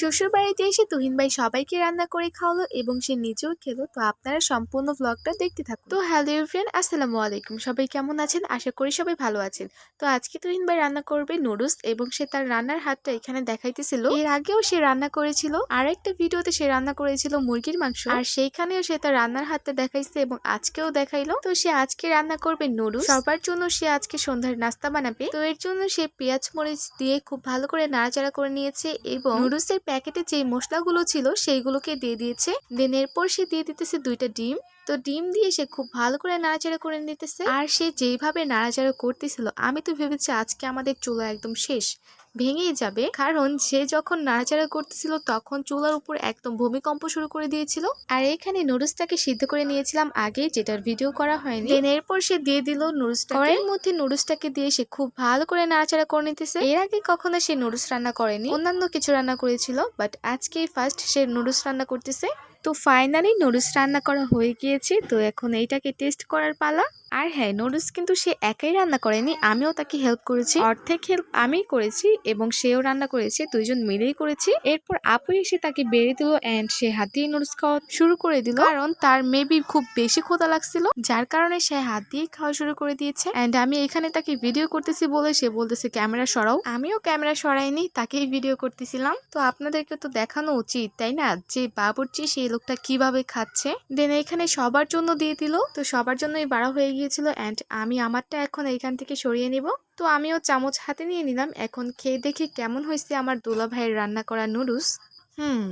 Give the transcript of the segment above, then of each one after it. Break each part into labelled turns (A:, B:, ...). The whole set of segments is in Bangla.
A: শ্বশুর বাড়িতে এসে তুহিন ভাই সবাইকে রান্না করে খাওয়ালো এবং সে নিজেও খেলো। তো আপনারা সম্পূর্ণ ব্লগটা দেখতে থাকুন। তো হ্যালো ফ্রেন্ড আসসালামু আলাইকুম। সবাই কেমন আছেন? আশা করি সবাই ভালো আছেন। তো আজকে তুহিন ভাই রান্না করবে নুডলস এবং সে তার রান্নার হাতটা এখানে দেখাইতেছিল। এর আগেও সে রান্না করেছিল। আর একটা ভিডিওতে সে রান্না করেছিল মুরগির মাংস। আর সেইখানেও সে তার রান্নার হাতটা দেখাইছে এবং আজকেও দেখাইলো। তো সে আজকে রান্না করবে নুডলস। সবার জন্য সে আজকে সন্ধ্যার নাস্তা বানাবে। তো এর জন্য সে পেঁয়াজ মরিচ দিয়ে খুব ভালো করে নাড়াচাড়া করে নিয়েছে এবং নুডলসের প্যাকেটে যে মশলাগুলো ছিল সেইগুলোকে দিয়ে দিয়েছে। দেন এরপর সে দিয়ে দিতেছে দুইটা ডিম। তো ডিম দিয়ে সে খুব ভালো করে নাড়াচাড়া করে নিতেছে। আর সে যেইভাবে নাড়াচাড়া করতেছিল, আমি তো ভেবেছি আজকে আমাদের চুলা একদম শেষ। ভেঙেই যাবে। কারণ সে যখন নাড়াচাড়া করতেছিল তখন চুলার উপর একদম ভূমিকম্প শুরু করে দিয়েছিল। আর এখানে নুডলসটাকে সিদ্ধ করে নিয়েছিলাম আগে, যেটার ভিডিও করা হয়নি। দেন এরপর সে দিয়ে দিল নুডলসটা এর মধ্যে নুডলসটাকে দিয়ে সে খুব ভালো করে নাড়াচাড়া করে নিতেছে। এর আগে কখনো সে নুডলস রান্না করেনি। অন্যান্য কিছু রান্না করেছিল বাট আজকেই ফার্স্ট সে নুডলস রান্না করতেছে। তো ফাইনালি নুডলস রান্না করা হয়ে গিয়েছে, তো এখন এইটাকে টেস্ট করার পালা। আর হ্যাঁ নুডলস কিন্তু সে একাই রান্না করেনি, আমিও তাকে হেল্প করেছি। অর্ধেক হেল্প আমিই করেছি এবং সেও রান্না করেছে, দুইজন মিলেই করেছি। এরপর আপু এসে তাকে বেড়ে দিল অ্যান্ড সে হাত দিয়ে নুডলস খাওয়া শুরু করে দিল। কারণ তার মেবি খুব বেশি ক্ষুধা লাগছিল, যার কারণে সে হাত দিয়ে খাওয়া শুরু করে দিয়েছে। অ্যান্ড আমি এখানে তাকে ভিডিও করতেছি বলে সে বলতেছে, ক্যামেরা সরাও। আমিও ক্যামেরা সরাইনি, তাকেই ভিডিও করতেছিলাম। তো আপনাদেরকে তো দেখানো উচিত, তাই না? যে বাবুর্চি সেই লোকটা কীভাবে খাচ্ছে। দেন এখানে সবার জন্য দিয়ে দিল। তো সবার জন্যই বাড়া হয়ে গিয়েছিল অ্যান্ড আমি আমারটা এখন এইখান থেকে সরিয়ে নিব। তো আমিও চামচ হাতে নিয়ে নিলাম। এখন খেয়ে দেখি কেমন হয়েছে আমার দোলা ভাইয়ের রান্না করা নুডলস। হুম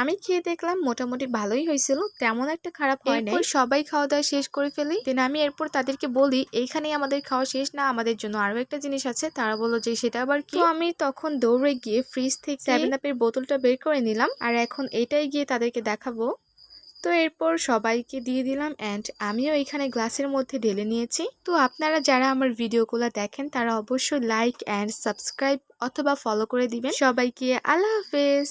A: আমি খেয়ে দেখলাম মোটামুটি ভালোই হয়েছিল। তেমন একটা খারাপ হয় না সবাই খাওয়া দাওয়া শেষ করে ফেলি। দেন আমি এরপর তাদেরকে বলি এইখানেই আমাদের খাওয়া শেষ না আমাদের জন্য আরও একটা জিনিস আছে। তারা বলল যে সেটা আবার কি? আমি তখন দৌড়ে গিয়ে ফ্রিজ থেকে সেভেন আপের বোতলটা বের করে নিলাম। আর এখন এটাই গিয়ে তাদেরকে দেখাবো। তো এরপর সবাইকে দিয়ে দিলাম অ্যান্ড আমিও এখানে গ্লাসের মধ্যে ঢেলে নিয়েছি। তো আপনারা যারা আমার ভিডিওগুলো দেখেন, তারা অবশ্যই লাইক অ্যান্ড সাবস্ক্রাইব অথবা ফলো করে দিবেন। সবাইকে আল্লাহ হাফেজ।